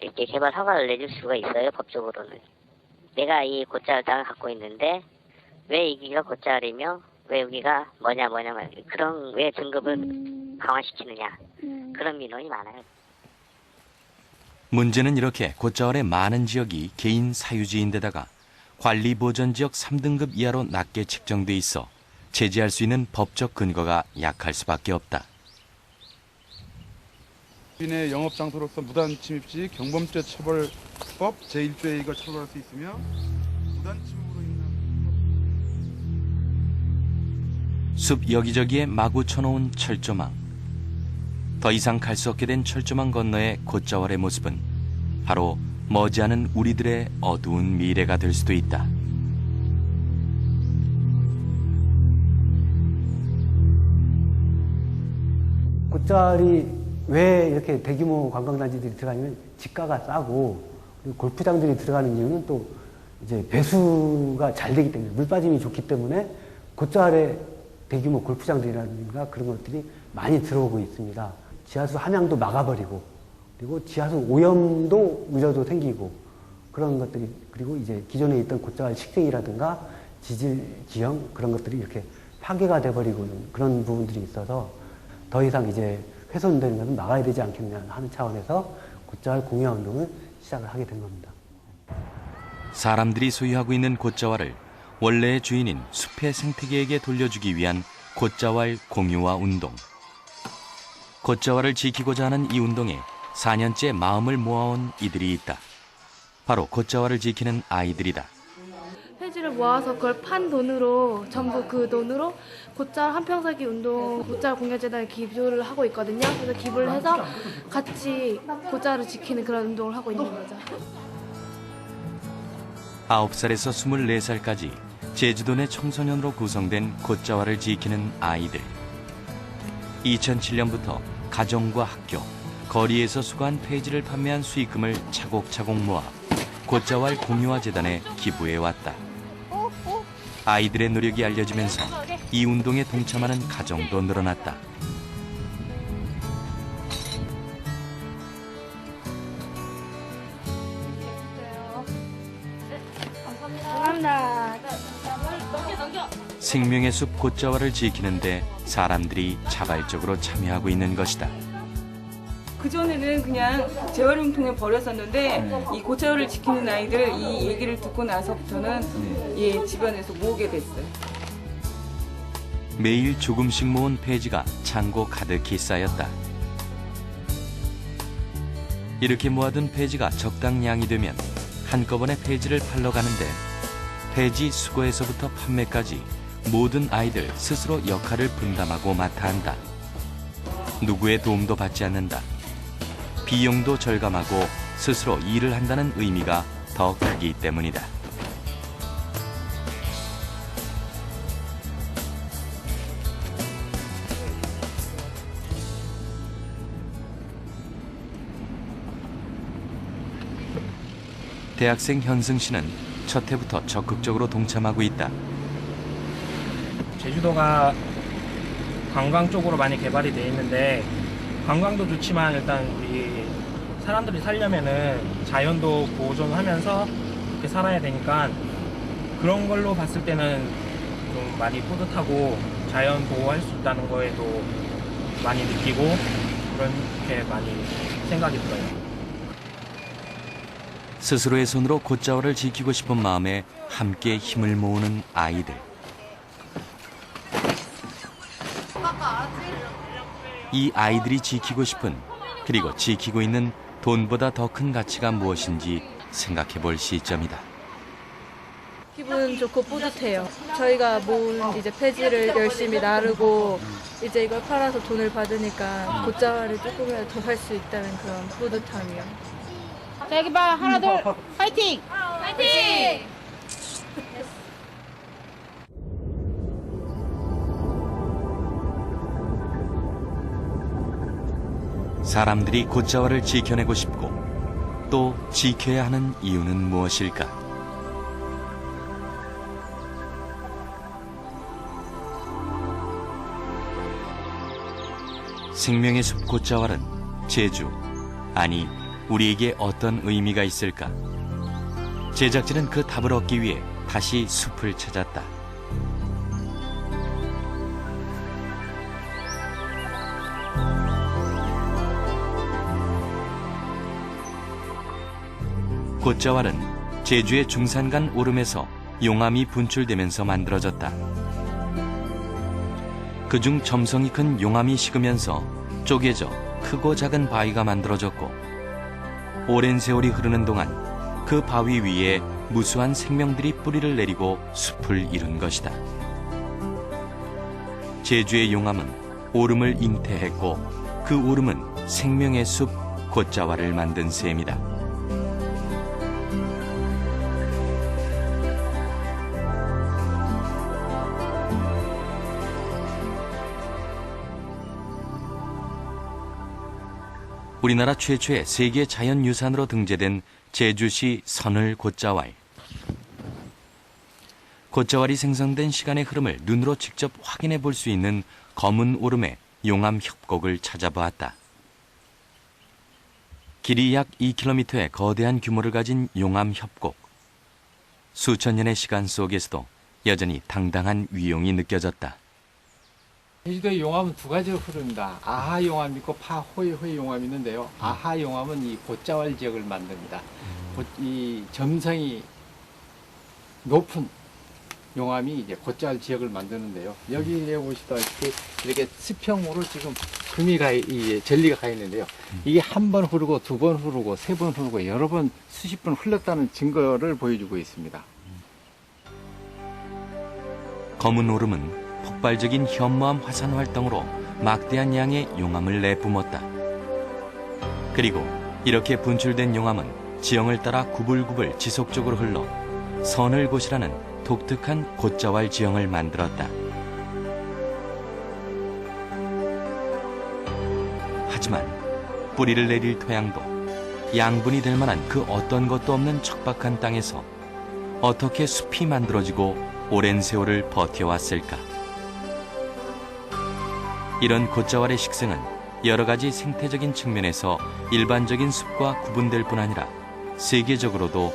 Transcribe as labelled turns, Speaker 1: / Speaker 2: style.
Speaker 1: 이렇게 개발 허가를 내줄 수가 있어요 법적으로는. 내가 이 곧자를 땅을 갖고 있는데 왜 여기가 곧자리며 왜 여기가 뭐냐 뭐냐 뭐 그런 왜 등급을 강화시키느냐 그런 민원이 많아요.
Speaker 2: 문제는 이렇게 곧자월의 많은 지역이 개인 사유지인데다가 관리 보전 지역 3등급 이하로 낮게 책정돼 있어 제재할 수 있는 법적 근거가 약할 수밖에 없다.
Speaker 3: 주인의 영업 장소로서 무단 침입 시 경범죄 처벌법 제1조에 이걸 처벌할 수 있으며 무단 침입으로 인한
Speaker 2: 숲 여기저기에 마구 쳐놓은 철조망. 더 이상 갈 수 없게 된 철조망 건너의 곧자월의 모습은 바로 머지않은 우리들의 어두운 미래가 될 수도 있다.
Speaker 4: 곧자리 왜 이렇게 대규모 관광단지들이 들어가냐면 지가가 싸고 골프장들이 들어가는 이유는 또 이제 배수가 잘 되기 때문에 물 빠짐이 좋기 때문에 곧자리에 대규모 골프장들이라든가 그런 것들이 많이 들어오고 있습니다. 지하수 함양도 막아버리고 그리고 지하수 오염도 우려도 생기고 그런 것들이 그리고 이제 기존에 있던 곧자리 식생이라든가 지질 지형 그런 것들이 이렇게 파괴가 돼버리고 그런 부분들이 있어서 더 이상 이제 훼손되는 것은 막아야 되지 않겠냐 하는 차원에서 곧자리 공유화 운동을 시작을 하게 된 겁니다.
Speaker 2: 사람들이 소유하고 있는 곧자왈을 원래의 주인인 숲의 생태계에게 돌려주기 위한 곧자왈 공유화 운동. 곧자왈을 지키고자 하는 이 운동에 4년째 마음을 모아온 이들이 있다. 바로 곧자왈을 지키는 아이들이다.
Speaker 5: 폐지를 모아서 그걸 판 돈으로 전부 그 돈으로 곧잘 한평사기 운동 곧잘 공연재단에 기부를 하고 있거든요. 그래서 기부를 해서 같이 곧잘을 지키는 그런 운동을 하고 있는 거죠.
Speaker 2: 9살에서 24살까지 제주도 내 청소년으로 구성된 곧자왈을 지키는 아이들. 2007년부터 가정과 학교, 거리에서 수거한 폐지를 판매한 수익금을 차곡차곡 모아 곧자왈 공유화 재단에 기부해 왔다. 아이들의 노력이 알려지면서 이 운동에 동참하는 가정도
Speaker 5: 늘어났다.
Speaker 2: 생명의 숲 곧자왈을 지키는데 사람들이 자발적으로 참여하고 있는 것이다.
Speaker 6: 그전에는 그냥 재활용통에 버렸었는데 이 고차를 지키는 아이들 이 얘기를 듣고 나서부터는 예, 집안에서 모으게 됐어요.
Speaker 2: 매일 조금씩 모은 폐지가 창고 가득히 쌓였다. 이렇게 모아둔 폐지가 적당량이 되면 한꺼번에 폐지를 팔러 가는데 폐지 수거에서부터 판매까지 모든 아이들 스스로 역할을 분담하고 맡아 한다. 누구의 도움도 받지 않는다. 비용도 절감하고 스스로 일을 한다는 의미가 더 크기 때문이다. 대학생 현승 씨는 첫 해부터 적극적으로 동참하고 있다.
Speaker 7: 제주도가 관광 쪽으로 많이 개발이 돼 있는데 관광도 좋지만 일단 우리 사람들이 살려면은 자연도 보존하면서 그렇게 살아야 되니까 그런 걸로 봤을 때는 좀 많이 뿌듯하고 자연 보호할 수 있다는 거에도 많이 느끼고 그렇게 많이 생각이 들어요.
Speaker 2: 스스로의 손으로 곧자월을 지키고 싶은 마음에 함께 힘을 모으는 아이들. 이 아이들이 지키고 싶은 그리고 지키고 있는 돈보다 더 큰 가치가 무엇인지 생각해 볼 시점이다.
Speaker 5: 기분 좋고 뿌듯해요. 저희가 모은 이제 폐지를 열심히 나르고 이제 이걸 팔아서 돈을 받으니까 곧자를 조금이라도 더 할 수 있다는 그런 뿌듯함이요.
Speaker 8: 자 여기 봐 하나 둘 화이팅
Speaker 2: 사람들이 곧자월을 지켜내고 싶고 또 지켜야 하는 이유는 무엇일까? 생명의 숲 곧자월은 제주, 아니 우리에게 어떤 의미가 있을까? 제작진은 그 답을 얻기 위해 다시 숲을 찾았다. 곶자왈은 제주의 중산간 오름에서 용암이 분출되면서 만들어졌다. 그중 점성이 큰 용암이 식으면서 쪼개져 크고 작은 바위가 만들어졌고 오랜 세월이 흐르는 동안 그 바위 위에 무수한 생명들이 뿌리를 내리고 숲을 이룬 것이다. 제주의 용암은 오름을 잉태했고 그 오름은 생명의 숲 곶자왈을 만든 셈이다. 우리나라 최초의 세계 자연유산으로 등재된 제주시 선을 곶자왈. 곶자왈이 생성된 시간의 흐름을 눈으로 직접 확인해 볼 수 있는 검은 오름의 용암 협곡을 찾아보았다. 길이 약 2km의 거대한 규모를 가진 용암 협곡. 수천 년의 시간 속에서도 여전히 당당한 위용이 느껴졌다.
Speaker 9: 제주도의 용암은 두 가지로 흐릅니다. 아하 용암이 있고 파호이호이 용암이 있는데요. 아하 용암은 이 곶자왈 지역을 만듭니다. 곶- 이 점성이 높은 용암이 이제 곶자왈 지역을 만드는데요. 여기에 보시다시피 이렇게 수평으로 지금 금이 가, 이 젤리가 가 있는데요. 이게 한 번 흐르고 두 번 흐르고 세 번 흐르고 여러 번 수십 번 흘렀다는 증거를 보여주고 있습니다.
Speaker 2: 검은 오름은 폭발적인 현무암 화산 활동으로 막대한 양의 용암을 내뿜었다. 그리고 이렇게 분출된 용암은 지형을 따라 구불구불 지속적으로 흘러 선을곶이라는 독특한 곶자왈 지형을 만들었다. 하지만 뿌리를 내릴 토양도 양분이 될 만한 그 어떤 것도 없는 척박한 땅에서 어떻게 숲이 만들어지고 오랜 세월을 버텨왔을까? 이런 곶자왈의 식생은 여러 가지 생태적인 측면에서 일반적인 숲과 구분될 뿐 아니라 세계적으로도